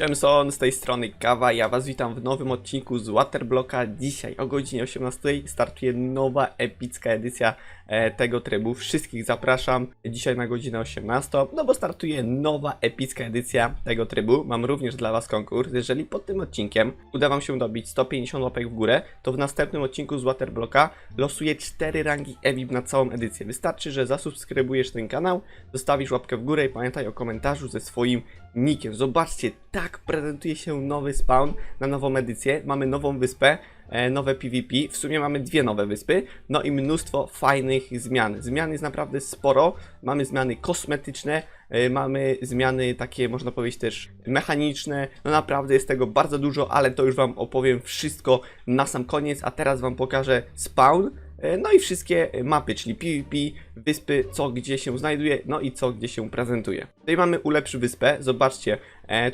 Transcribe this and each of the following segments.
Siemson, z tej strony Kawa, ja was witam w nowym odcinku z Waterblocka. Dzisiaj o godzinie 18 startuje nowa epicka edycja e, tego trybu. Wszystkich zapraszam dzisiaj na godzinę 18, no bo startuje nowa epicka edycja tego trybu. Mam również dla was konkurs. Jeżeli pod tym odcinkiem uda wam się dobić 150 łapek w górę, to w następnym odcinku z Waterblocka losuję 4 rangi EVIP na całą edycję. Wystarczy, że zasubskrybujesz ten kanał, zostawisz łapkę w górę i pamiętaj o komentarzu ze swoim nikiem. Zobaczcie, tak prezentuje się nowy spawn na nową edycję. Mamy nową wyspę, e, nowe PvP. W sumie mamy dwie nowe wyspy, no i mnóstwo fajnych zmian. Zmian jest naprawdę sporo. Mamy zmiany kosmetyczne, e, mamy zmiany takie, można powiedzieć też mechaniczne. No naprawdę jest tego bardzo dużo, ale to już Wam opowiem wszystko na sam koniec, a teraz Wam pokażę spawn. E, No i wszystkie mapy, czyli PvP, wyspy, co gdzie się znajduje, no i co gdzie się prezentuje. Tutaj mamy ulepszy wyspę, zobaczcie,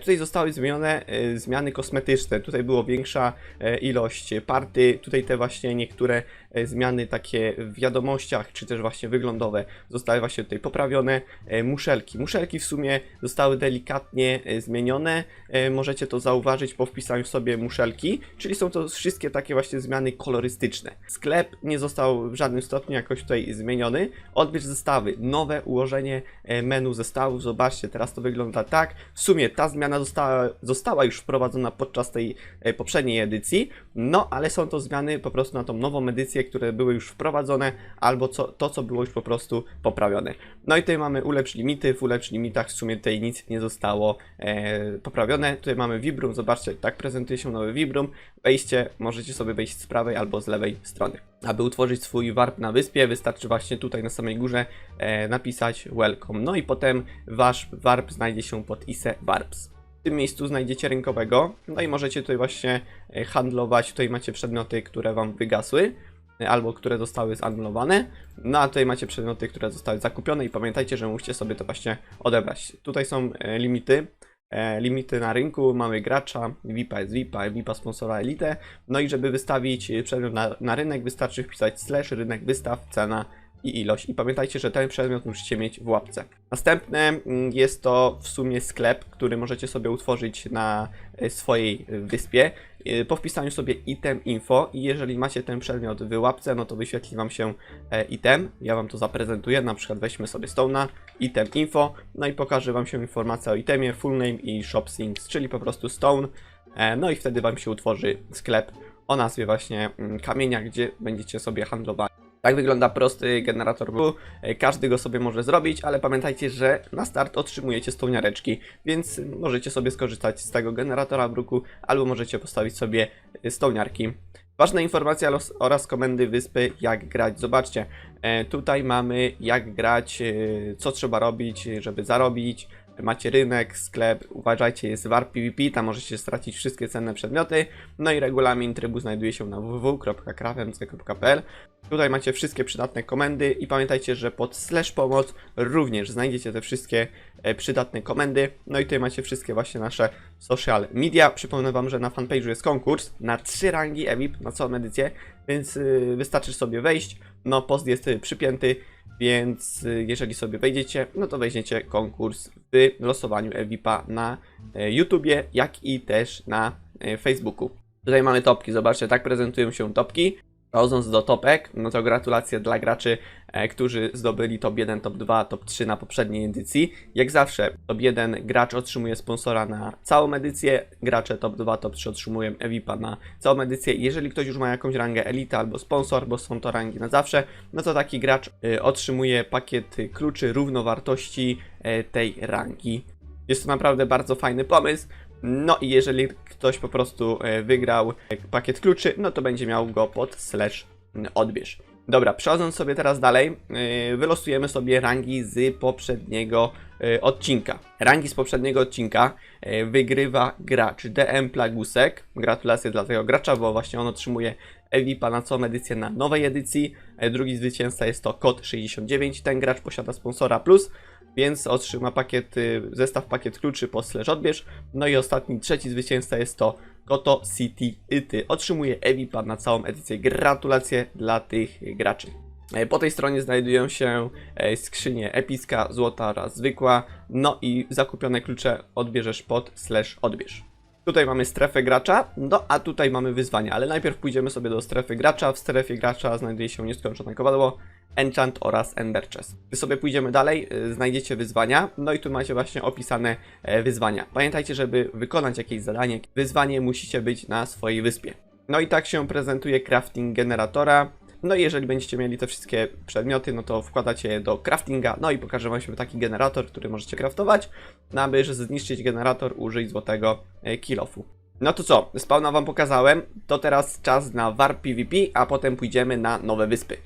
tutaj zostały zmienione e, zmiany kosmetyczne, tutaj było większa e, ilość party, tutaj te właśnie niektóre e, zmiany takie w wiadomościach, czy też właśnie wyglądowe zostały właśnie tutaj poprawione. E, muszelki, muszelki w sumie zostały delikatnie e, zmienione, e, możecie to zauważyć po wpisaniu sobie muszelki, czyli są to wszystkie takie właśnie zmiany kolorystyczne. Sklep nie został w żadnym stopniu jakoś tutaj zmieniony. Odbierz zestawy, nowe ułożenie e, menu zestawów, zobaczcie, teraz to wygląda tak. W sumie ta zmiana została, została już wprowadzona podczas tej e, poprzedniej edycji, no ale są to zmiany po prostu na tą nową edycję, które były już wprowadzone, albo co, to, co było już po prostu poprawione. No i tutaj mamy ulepsz limity, w ulepsz limitach w sumie tutaj nic nie zostało e, poprawione. Tutaj mamy Vibrum, zobaczcie, tak prezentuje się nowy Vibrum. Wejście możecie sobie wejść z prawej albo z lewej strony. Aby utworzyć swój warp na wyspie, wystarczy właśnie tutaj na samej górze e, napisać welcome. No i potem wasz warp znajdzie się pod ISE Warps. W tym miejscu znajdziecie rynkowego, no i możecie tutaj właśnie e, handlować. Tutaj macie przedmioty, które wam wygasły e, albo które zostały zanulowane. No a tutaj macie przedmioty, które zostały zakupione i pamiętajcie, że musicie sobie to właśnie odebrać. Tutaj są e, limity. E, limity na rynku, mamy gracza, VIPa jest VIPa, VIPa sponsora Elite. No i żeby wystawić e, przedmiot na, na rynek, wystarczy wpisać slash rynek wystaw, cena i ilość. I pamiętajcie, że ten przedmiot musicie mieć w łapce. Następne mm, jest to w sumie sklep, który możecie sobie utworzyć na e, swojej e, wyspie. E, Po wpisaniu sobie item info i jeżeli macie ten przedmiot w łapce, no to wyświetli Wam się item. Ja Wam to zaprezentuję, na przykład weźmy sobie Stone'a, item info, no i pokaże Wam się informacja o itemie, full name i shop things, czyli po prostu Stone. No i wtedy Wam się utworzy sklep o nazwie właśnie mm, kamienia, gdzie będziecie sobie handlowali. Tak wygląda prosty generator. E, Każdy go sobie może zrobić, ale pamiętajcie, że na start otrzymujecie stołniareczki, więc możecie sobie skorzystać z tego generatora bruku, albo możecie postawić sobie e, stołniarki. Ważna informacja los- oraz komendy wyspy, jak grać. Zobaczcie, e, tutaj mamy jak grać, co trzeba robić, żeby zarobić. Macie rynek, sklep, uważajcie, jest warp PvP, tam możecie stracić wszystkie cenne przedmioty. No i regulamin trybu znajduje się na www.krawemc.pl. Tutaj macie wszystkie przydatne komendy i pamiętajcie, że pod slash pomoc również znajdziecie te wszystkie e, przydatne komendy. No i tutaj macie wszystkie właśnie nasze social media. Przypomnę Wam, że na fanpage'u jest konkurs na trzy rangi EVIP na całą edycję, więc y, wystarczy sobie wejść. No post jest y, przypięty, więc y, jeżeli sobie wejdziecie, no to weźmiecie konkurs w losowaniu EVIPa na e, YouTubie, jak i też na e, Facebooku. Tutaj mamy topki, zobaczcie, tak prezentują się topki. Przechodząc do topek, no to gratulacje dla graczy, którzy zdobyli top 1, top 2, top 3 na poprzedniej edycji. Jak zawsze, top 1 gracz otrzymuje sponsora na całą edycję, gracze top 2, top 3 otrzymują EVIPa na całą edycję. Jeżeli ktoś już ma jakąś rangę Elite albo sponsor, bo są to rangi na zawsze, no to taki gracz e, otrzymuje pakiet kluczy równowartości e, tej rangi. Jest to naprawdę bardzo fajny pomysł. No i jeżeli ktoś po prostu e, wygrał e, pakiet kluczy, no to będzie miał go pod slash odbierz. Dobra, przechodząc sobie teraz dalej, e, wylosujemy sobie rangi z poprzedniego e, odcinka. Rangi z poprzedniego odcinka e, wygrywa gracz DM Plagusek. Gratulacje dla tego gracza, bo właśnie on otrzymuje EVIPa na całą edycję na nowej edycji. E, Drugi zwycięzca jest to Kod 69. Ten gracz posiada sponsora plus, więc otrzyma pakiet, y, zestaw pakiet kluczy po slash odbierz. No i ostatni, trzeci zwycięzca jest to Koto City Ity. Otrzymuje EVIPa na całą edycję. Gratulacje dla tych graczy. E, Po tej stronie znajdują się e, skrzynie epicka, złota oraz zwykła, no i zakupione klucze odbierzesz pod slash odbierz. Tutaj mamy strefę gracza, no a tutaj mamy wyzwania, ale najpierw pójdziemy sobie do strefy gracza. W strefie gracza znajduje się nieskończone kowadło, enchant oraz ender chest. Gdy sobie pójdziemy dalej, y, znajdziecie wyzwania, no i tu macie właśnie opisane e, wyzwania. Pamiętajcie, żeby wykonać jakieś zadanie, wyzwanie musicie być na swojej wyspie. No i tak się prezentuje crafting generatora. No i jeżeli będziecie mieli te wszystkie przedmioty, no to wkładacie je do craftinga, no i pokażę wam taki generator, który możecie craftować. No aby zniszczyć generator, użyj złotego e, kilofu. No to co, spawna wam pokazałem, to teraz czas na warp PvP, a potem pójdziemy na nowe wyspy.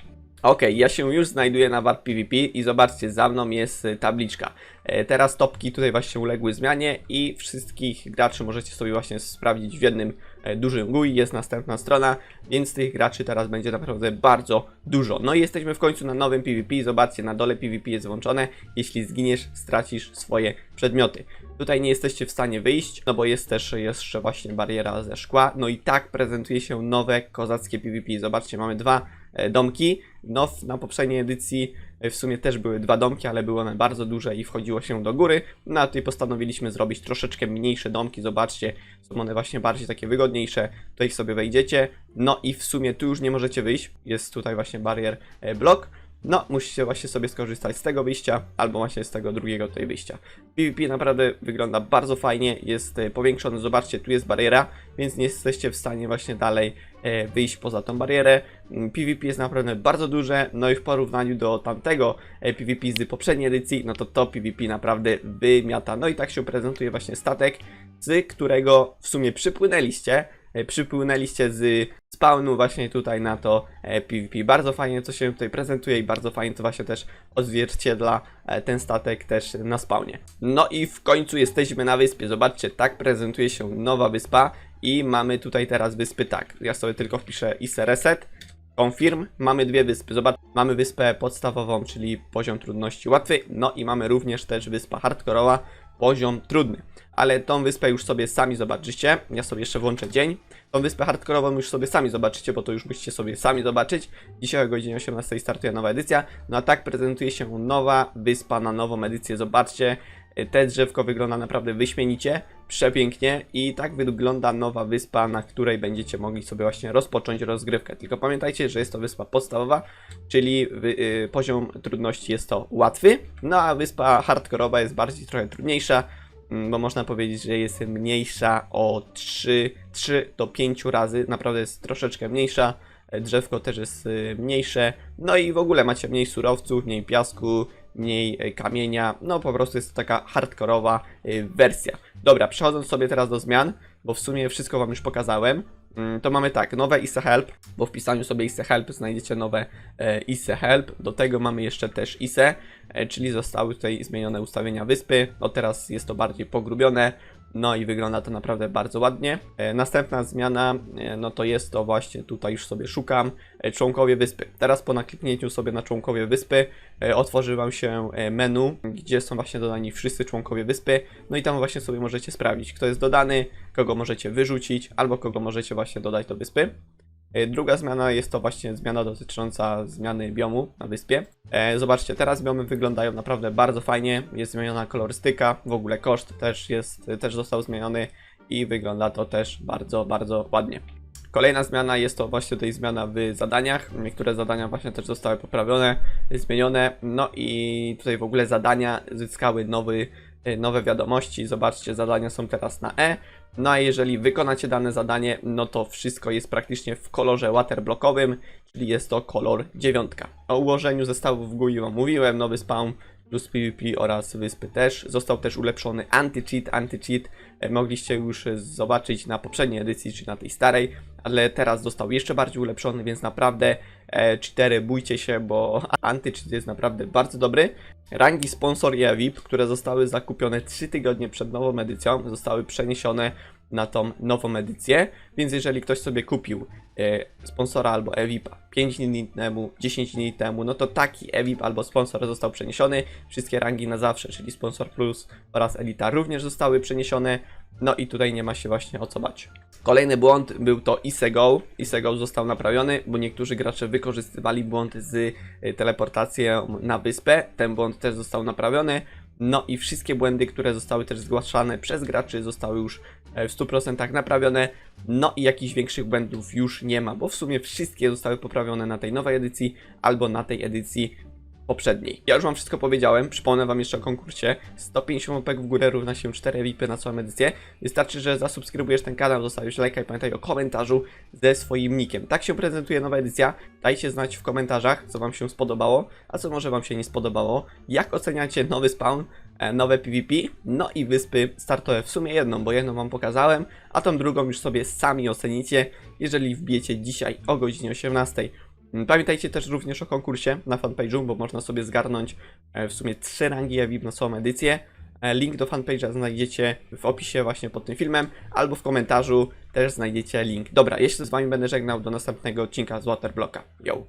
Okej, ja się już znajduję na warp PvP i zobaczcie, za mną jest y, tabliczka. E, Teraz topki tutaj właśnie uległy zmianie i wszystkich graczy możecie sobie właśnie sprawdzić w jednym e, dużym GUI. Jest następna strona, więc tych graczy teraz będzie naprawdę bardzo dużo. No i jesteśmy w końcu na nowym PvP. Zobaczcie, na dole PvP jest włączone. Jeśli zginiesz, stracisz swoje przedmioty. Tutaj nie jesteście w stanie wyjść, no bo jest też jeszcze właśnie bariera ze szkła. No i tak prezentuje się nowe kozackie PvP. Zobaczcie, mamy dwa domki. No, na poprzedniej edycji e, w sumie też były dwa domki, ale były one bardzo duże i wchodziło się do góry. No a tutaj postanowiliśmy zrobić troszeczkę mniejsze domki. Zobaczcie, są one właśnie bardziej takie wygodniejsze. Tutaj sobie wejdziecie. No i w sumie tu już nie możecie wyjść. Jest tutaj właśnie barier e, blok. No, musicie właśnie sobie skorzystać z tego wyjścia, albo właśnie z tego drugiego tutaj wyjścia. PvP naprawdę wygląda bardzo fajnie, jest e, powiększony, zobaczcie, tu jest bariera, więc nie jesteście w stanie właśnie dalej e, wyjść poza tą barierę. Mm, PvP jest naprawdę bardzo duże, no i w porównaniu do tamtego e, PvP z poprzedniej edycji, no to to PvP naprawdę wymiata. No i tak się prezentuje właśnie statek, z którego w sumie przypłynęliście, e, przypłynęliście z spawnu właśnie tutaj na to e, PvP. Bardzo fajnie to się tutaj prezentuje i bardzo fajnie to właśnie też odzwierciedla e, ten statek też na spawnie. No i w końcu jesteśmy na wyspie. Zobaczcie, tak prezentuje się nowa wyspa i mamy tutaj teraz wyspy tak. Ja sobie tylko wpiszę ISE reset. Confirm, mamy dwie wyspy. Zobacz, mamy wyspę podstawową, czyli poziom trudności łatwy, no i mamy również też wyspa hardkorowa, poziom trudny. Ale tą wyspę już sobie sami zobaczycie. Ja sobie jeszcze włączę dzień. Tą wyspę hardkorową już sobie sami zobaczycie, bo to już musicie sobie sami zobaczyć. Dzisiaj o godzinie 18 startuje nowa edycja. No a tak prezentuje się nowa wyspa na nową edycję. Zobaczcie, te drzewko wygląda naprawdę wyśmienicie, przepięknie i tak wygląda nowa wyspa, na której będziecie mogli sobie właśnie rozpocząć rozgrywkę. Tylko pamiętajcie, że jest to wyspa podstawowa, czyli y, poziom trudności jest to łatwy, no a wyspa hardkorowa jest bardziej trochę trudniejsza, mm, bo można powiedzieć, że jest mniejsza o 3, 3 do 5 razy, naprawdę jest troszeczkę mniejsza. E, Drzewko też jest y, mniejsze, no i w ogóle macie mniej surowców, mniej piasku, mniej e, kamienia, no po prostu jest to taka hardkorowa y, wersja. Dobra, przechodząc sobie teraz do zmian, bo w sumie wszystko Wam już pokazałem, mm, to mamy tak, nowe ISE Help, bo w pisaniu sobie ISE Help znajdziecie nowe e, ISE Help, do tego mamy jeszcze też ISE, e, czyli zostały tutaj zmienione ustawienia wyspy, no teraz jest to bardziej pogrubione, no i wygląda to naprawdę bardzo ładnie. E, Następna zmiana, e, no to jest to właśnie, tutaj już sobie szukam, e, członkowie wyspy. Teraz po nakliknięciu sobie na członkowie wyspy otworzy Wam się menu, gdzie są właśnie dodani wszyscy członkowie wyspy. No i tam właśnie sobie możecie sprawdzić, kto jest dodany, kogo możecie wyrzucić, albo kogo możecie właśnie dodać do wyspy. E, Druga zmiana jest to właśnie zmiana dotycząca zmiany biomu na wyspie. E, Zobaczcie, teraz biomy wyglądają naprawdę bardzo fajnie. Jest zmieniona kolorystyka, w ogóle koszt też jest, też został zmieniony i wygląda to też bardzo, bardzo ładnie. Kolejna zmiana jest to właśnie tutaj zmiana w zadaniach. Niektóre zadania właśnie też zostały poprawione, zmienione. No i tutaj w ogóle zadania zyskały nowy, nowe wiadomości. Zobaczcie, zadania są teraz na E. No a jeżeli wykonacie dane zadanie, no to wszystko jest praktycznie w kolorze waterblokowym, czyli jest to kolor dziewiątka. O ułożeniu zestawów w GUI wam mówiłem, nowy spawn plus PvP oraz wyspy też. Został też ulepszony anti-cheat. Anti-cheat e, mogliście już e, zobaczyć na poprzedniej edycji, czy na tej starej, ale teraz został jeszcze bardziej ulepszony, więc naprawdę e, cheatery bójcie się, bo anti-cheat jest naprawdę bardzo dobry. Rangi sponsor i VIP, które zostały zakupione 3 tygodnie przed nową edycją, zostały przeniesione na tą nową edycję, więc jeżeli ktoś sobie kupił e, sponsora albo EVIP 5 dni temu, 10 dni temu, no to taki EVIP albo sponsor został przeniesiony, wszystkie rangi na zawsze, czyli sponsor plus oraz elita również zostały przeniesione, no i tutaj nie ma się właśnie o co bać. Kolejny błąd był to Isego. Isego został naprawiony, bo niektórzy gracze wykorzystywali błąd z y, teleportacją na wyspę. Ten błąd też został naprawiony. No i wszystkie błędy, które zostały też zgłaszane przez graczy, zostały już e, w 100% naprawione. No i jakichś większych błędów już nie ma, bo w sumie wszystkie zostały poprawione na tej nowej edycji albo na tej edycji poprzedniej. Ja już wam wszystko powiedziałem, przypomnę wam jeszcze o konkursie. 150 łapek w górę równa się 4 VIPy na całą edycję. Wystarczy, że zasubskrybujesz ten kanał, zostawisz lajka i pamiętaj o komentarzu ze swoim nickiem. Tak się prezentuje nowa edycja. Dajcie znać w komentarzach, co wam się spodobało, a co może wam się nie spodobało. Jak oceniacie nowy spawn, e, nowe PvP, no i wyspy startowe. W sumie jedną, bo jedną wam pokazałem, a tą drugą już sobie sami ocenicie, jeżeli wbijecie dzisiaj o godzinie 18. Pamiętajcie też również o konkursie na fanpage'u, bo można sobie zgarnąć e, w sumie trzy rangi EVIP na całą edycję. E, Link do fanpage'a znajdziecie w opisie właśnie pod tym filmem, albo w komentarzu też znajdziecie link. Dobra, jeśli z wami będę żegnał do następnego odcinka z Waterblocka. Yo!